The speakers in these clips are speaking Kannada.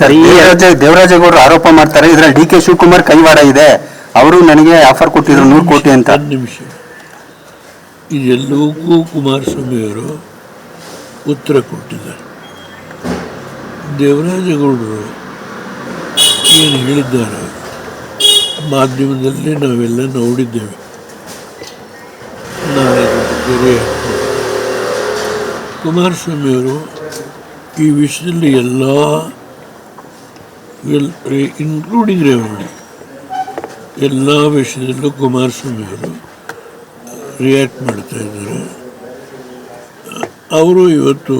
ಸರ್ ಈ ದೇವರಾಜೇಗೌಡರು ಆರೋಪ ಮಾಡ್ತಾರೆ ಇದ್ರಲ್ಲಿ ಡಿ ಕೆ ಶಿವಕುಮಾರ್ ಕೈವಾಡ ಇದೆ. ಅವರು ನನಗೆ ಆಫರ್ ಕೊಟ್ಟಿದ್ರು ನೂರು ಕೋಟಿ ಅಂತ. ಒಂದು ನಿಮಿಷ. ಕುಮಾರಸ್ವಾಮಿ ಕುಮಾರಸ್ವಾಮಿಯವರು ಉತ್ತರ ಕೊಟ್ಟಿದ್ದಾರೆ. ದೇವರಾಜೇಗೌಡರು ಏನು ಹೇಳಿದ್ದಾರೆ? ಮಾಧ್ಯಮದಲ್ಲಿ ನಾವೆಲ್ಲ ನೋಡಿದ್ದೇವೆ. ನಾನು ಬೇರೆ ಕುಮಾರಸ್ವಾಮಿಯವರು ಈ ವಿಷಯದಲ್ಲಿ ಎಲ್ಲ ಇನ್ಕ್ಲೂಡಿಂಗ್ ರೇವಣ್ಣ ಎಲ್ಲ ವಿಷಯದಲ್ಲೂ ಕುಮಾರಸ್ವಾಮಿಯವರು ರಿಯಾಕ್ಟ್ ಮಾಡ್ತಾ ಇದ್ದಾರೆ. ಅವರು ಇವತ್ತು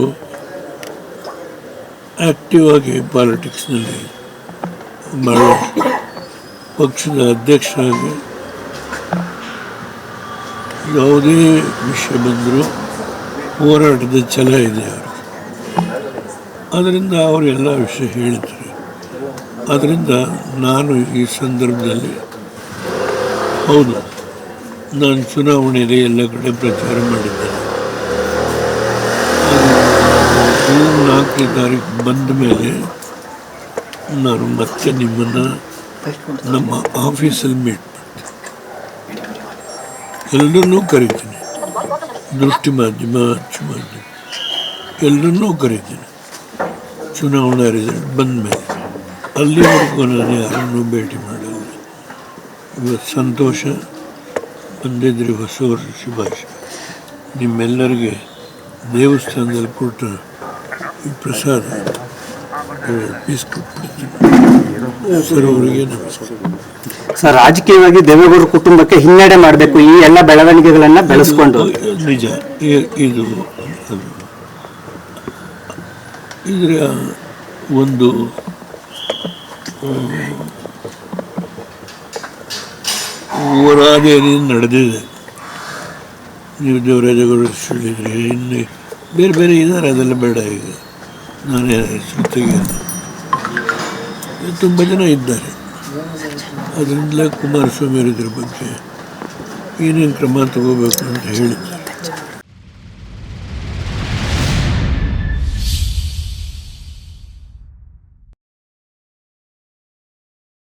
ಆ್ಯಕ್ಟಿವ್ ಆಗಿ ಪಾಲಿಟಿಕ್ಸ್ನಲ್ಲಿ ಭಾಳ ಪಕ್ಷದ ಅಧ್ಯಕ್ಷರಾಗಿ ಯಾವುದೇ ವಿಷಯ ಬಂದರೂ ಹೋರಾಟದ ಛಲ ಇದೆ ಅವರು ಅದರಿಂದ ಅವರು ಎಲ್ಲ ವಿಷಯ ಹೇಳಿದ್ದಾರೆ ಅದರಿಂದ ನಾನು ಈ ಸಂದರ್ಭದಲ್ಲಿ, ಹೌದು, ನಾನು ಚುನಾವಣೆಯಲ್ಲಿ ಎಲ್ಲ ಕಡೆ ಪ್ರಚಾರ ಮಾಡಿದ್ದೇನೆ. ಜೂನ್ ನಾಲ್ಕನೇ ತಾರೀಕು ಬಂದ ಮೇಲೆ ನಾನು ಮತ್ತೆ ನಿಮ್ಮನ್ನು ನಮ್ಮ ಆಫೀಸಲ್ಲಿ ಮೀಟ್ ಮಾಡ್ತೀನಿ. ಎಲ್ಲರನ್ನೂ ಕರಿತೀನಿ. ದೃಷ್ಟಿ ಮಾಧ್ಯಮ, ಅಚ್ಚು ಮಾಧ್ಯಮ, ಎಲ್ಲರನ್ನೂ ಕರಿತೀನಿ. ಚುನಾವಣಾ ರಿಸಲ್ಟ್ ಬಂದ ಮೇಲೆ. ಅಲ್ಲಿವರೆಗೂ ನಾನು ಯಾರನ್ನೂ ಭೇಟಿ ಮಾಡಲ್ಲ. ಇವತ್ತು ಸಂತೋಷ ಬಂದಿದ್ರಿ ಹೊಸ ವರ್ಷ ಶುಭಾಶಯ. ನಿಮ್ಮೆಲ್ಲರಿಗೆ ದೇವಸ್ಥಾನದಲ್ಲಿ ಕೊಟ್ಟ ಈ ಪ್ರಸಾದ. ಸರ್ವರಿಗೆ ನಮಸ್ಕಾರ. ಸರ್ ರಾಜಕೀಯವಾಗಿ ದೇವೇಗೌಡರ ಕುಟುಂಬಕ್ಕೆ ಹಿನ್ನಡೆ ಮಾಡಬೇಕು. ಈ ಎಲ್ಲ ಬೆಳವಣಿಗೆಗಳನ್ನ ಬೆಳೆಸ್ಕೊಂಡು. ನಿಜ. ಇದು ಇದರ ಒಂದು ಹೋರಾದೇರಿ ನಡೆದಿದೆ. ನೀವು ದೇವರಾಜಗಳು ಹೇಳಿದ್ರಿ ಇನ್ನು ಬೇರೆ ಬೇರೆ ಇದ್ದಾರೆ ಅದೆಲ್ಲ ಬೇಡ ಈಗ. ನಾನೇ ತೆಗೆಯೋದು ತುಂಬ ಜನ ಇದ್ದಾರೆ. ಅದರಿಂದಲೇ ಕುಮಾರಸ್ವಾಮಿ ಅವರಿದ್ರ ಬಗ್ಗೆ ಏನೇನು ಕ್ರಮ ತಗೋಬೇಕು ಅಂತ ಹೇಳಿದ್ದಾರೆ